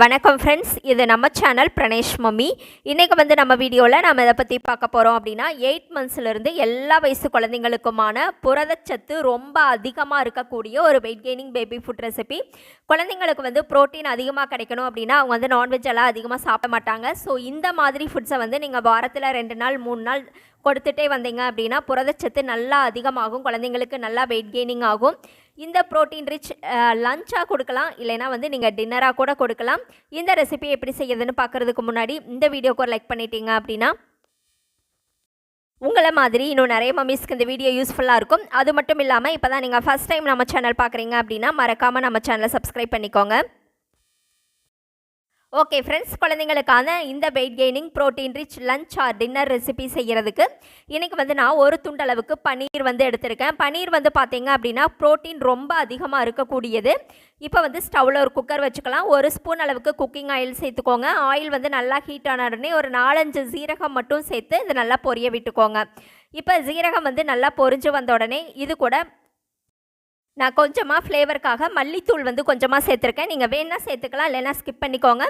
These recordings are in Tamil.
வணக்கம் ஃப்ரெண்ட்ஸ் இது நம்ம சேனல் பிரணேஷ் மம்மி. இன்றைக்கி வந்து நம்ம வீடியோவில் நம்ம இதை பற்றி பார்க்க போகிறோம் அப்படின்னா எயிட் மந்த்ஸ்லேருந்து எல்லா வயசு குழந்தைங்களுக்குமான புரதச்சத்து ரொம்ப அதிகமாக இருக்கக்கூடிய ஒரு weight gaining baby food recipe குழந்தைங்களுக்கு வந்து ப்ரோட்டீன் அதிகமாக கிடைக்கணும் அப்படின்னா அவங்க வந்து நான்வெஜ் எல்லாம் அதிகமாக சாப்பிட மாட்டாங்க. ஸோ இந்த மாதிரி ஃபுட்ஸை வந்து நீங்கள் வாரத்தில் ரெண்டு நாள் மூணு நாள் கொடுத்துட்டே வந்தீங்க அப்படின்னா புரதச்சத்து நல்லா அதிகமாகும் குழந்தைங்களுக்கு நல்லா வெயிட் கெய்னிங் ஆகும். இந்த ப்ரோட்டீன் ரிச் லஞ்சாக கொடுக்கலாம். இல்லைனா வந்து நீங்கள் டின்னராக கூட கொடுக்கலாம். இந்த ரெசிபி எப்படி செய்யுதுன்னு பார்க்குறதுக்கு முன்னாடி இந்த வீடியோக்கு ஒரு லைக் பண்ணிட்டீங்க அப்படின்னா உங்களை மாதிரி இன்னும் நிறைய மம்மிஸ்க்கு இந்த வீடியோ யூஸ்ஃபுல்லாக இருக்கும். அது மட்டும் இல்லாமல் இப்போ தான் நீங்கள் ஃபஸ்ட் டைம் நம்ம சேனல் பார்க்குறீங்க அப்படின்னா மறக்காமல் நம்ம சேனலை சப்ஸ்கிரைப் பண்ணிக்கோங்க. ஓகே ஃப்ரெண்ட்ஸ் குழந்தைங்களுக்கான இந்த weight gaining protein rich lunch or dinner recipe செய்கிறதுக்கு இன்றைக்கி வந்து நான் ஒரு துண்டளவுக்கு பன்னீர் வந்து எடுத்திருக்கேன். பன்னீர் வந்து பார்த்தீங்க அப்படின்னா ப்ரோட்டீன் ரொம்ப அதிகமாக இருக்கக்கூடியது. இப்போ வந்து ஸ்டவ்வில் ஒரு குக்கர் வச்சுக்கலாம். ஒரு ஸ்பூன் அளவுக்கு குக்கிங் ஆயில் சேர்த்துக்கோங்க. ஆயில் வந்து நல்லா ஹீட் ஆன உடனே ஒரு நாலஞ்சு சீரகம் மட்டும் சேர்த்து இது நல்லா பொரிய விட்டுக்கோங்க. இப்போ சீரகம் வந்து நல்லா பொரிஞ்சு வந்த உடனே இது கூட நான் கொஞ்சமாக ஃப்ளேவருக்காக மல்லித்தூள் வந்து கொஞ்சமாக சேர்த்துருக்கேன். நீங்கள் வேணால் சேர்த்துக்கலாம் இல்லைன்னா ஸ்கிப் பண்ணிக்கோங்க.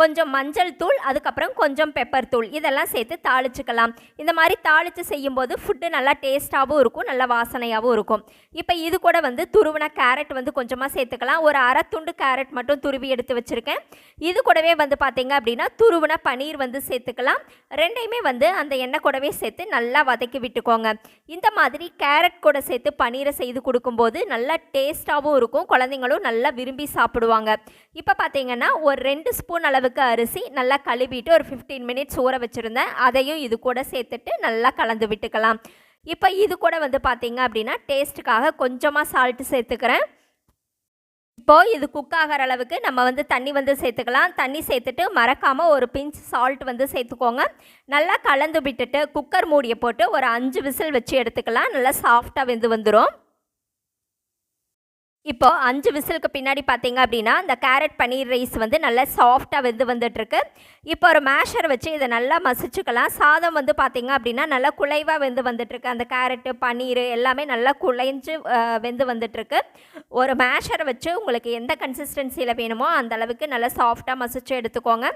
கொஞ்சம் மஞ்சள் தூள் அதுக்கப்புறம் கொஞ்சம் பெப்பர் தூள். இதெல்லாம் சேர்த்து தாளிச்சுக்கலாம். இந்த மாதிரி தாளித்து செய்யும்போது ஃபுட்டு நல்லா டேஸ்ட்டாகவும் இருக்கும் நல்லா வாசனையாகவும் இருக்கும். இப்போ இது கூட வந்து துருவின கேரட் வந்து கொஞ்சமாக சேர்த்துக்கலாம். ஒரு அரை துண்டு கேரட் மட்டும் துருவி எடுத்து வச்சுருக்கேன். இது கூடவே வந்து பார்த்தீங்க அப்படின்னா துருவின பனீர் வந்து சேர்த்துக்கலாம். ரெண்டையுமே வந்து அந்த எண்ணெய் கூடவே சேர்த்து நல்லா வதக்கி விட்டுக்கோங்க. இந்த மாதிரி கேரட் கூட சேர்த்து பனீரை செய்து கொடுக்கும்போது நல்லா டேஸ்ட்டாகவும் இருக்கும். குழந்தைங்களும் நல்லா விரும்பி சாப்பிடுவாங்க. இப்போ பார்த்தீங்கன்னா ஒரு ரெண்டு ஸ்பூன் அளவுக்கு அரிசி நல்லா கழுவிட்டு ஒரு ஃபிஃப்டீன் மினிட்ஸ் ஊற வச்சுருந்தேன். அதையும் இது கூட சேர்த்துட்டு நல்லா கலந்து விட்டுக்கலாம். இப்போ இது கூட வந்து பார்த்தீங்க அப்படின்னா டேஸ்ட்டுக்காக கொஞ்சமாக சால்ட்டு சேர்த்துக்கிறேன். இப்போது இது குக் ஆகிற அளவுக்கு நம்ம வந்து தண்ணி வந்து சேர்த்துக்கலாம். தண்ணி சேர்த்துட்டு மறக்காமல் ஒரு பிஞ்ச் சால்ட் வந்து சேர்த்துக்கோங்க. நல்லா கலந்து விட்டுட்டு குக்கர் மூடியை போட்டு ஒரு அஞ்சு விசில் வச்சு எடுத்துக்கலாம். நல்லா சாஃப்டாக வெந்து வந்துடும் இப்போ அஞ்சு விசிலுக்கு பின்னாடி பார்த்தீங்க அப்படின்னா இந்த கேரட் பன்னீர் ரைஸ் வந்து நல்லா சாஃப்டாக வெந்து வந்துட்டுருக்கு. இப்போ ஒரு மேஷர் வச்சு இதை நல்லா மசிச்சுக்கலாம். சாதம் வந்து பார்த்தீங்க அப்படின்னா நல்லா குலைவாக வெந்து வந்துட்டுருக்கு. அந்த கேரட்டு பன்னீர் எல்லாமே நல்லா குலைஞ்சு வெந்து வந்துட்டுருக்கு. ஒரு மேஷரை வச்சு உங்களுக்கு எந்த கன்சிஸ்டன்சியில் வேணுமோ அந்த அளவுக்கு நல்லா சாஃப்டாக மசிச்சு எடுத்துக்கோங்க.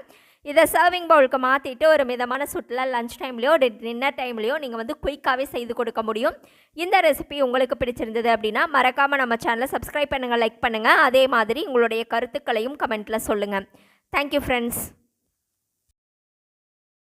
இதை சர்விங் பவுலுக்கு மாற்றிட்டு ஒரு மிதமான சுட்டில் லஞ்ச் டைம்லேயோ டின்னர் டைம்லேயோ நீங்கள் வந்து குயிக்காகவே செய்து கொடுக்க முடியும். இந்த ரெசிபி உங்களுக்கு பிடிச்சிருந்தது அப்படின்னா மறக்காமல் நம்ம சேனலை சப்ஸ்கிரைப் பண்ணுங்கள் லைக் பண்ணுங்கள் அதே மாதிரி உங்களுடைய கருத்துக்களையும் கமெண்ட்டில் சொல்லுங்கள் தேங்க்யூ ஃப்ரெண்ட்ஸ்